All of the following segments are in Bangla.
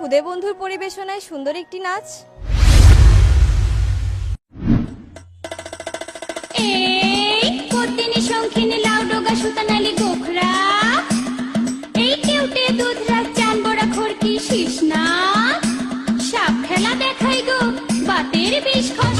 খুদে বন্ধুর পরিবেশনায় সুন্দর একটি নাচ। শঙ্খিনী শিসনা সাপ খেলা দেখাই গো বাতের বিষ খসাই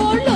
for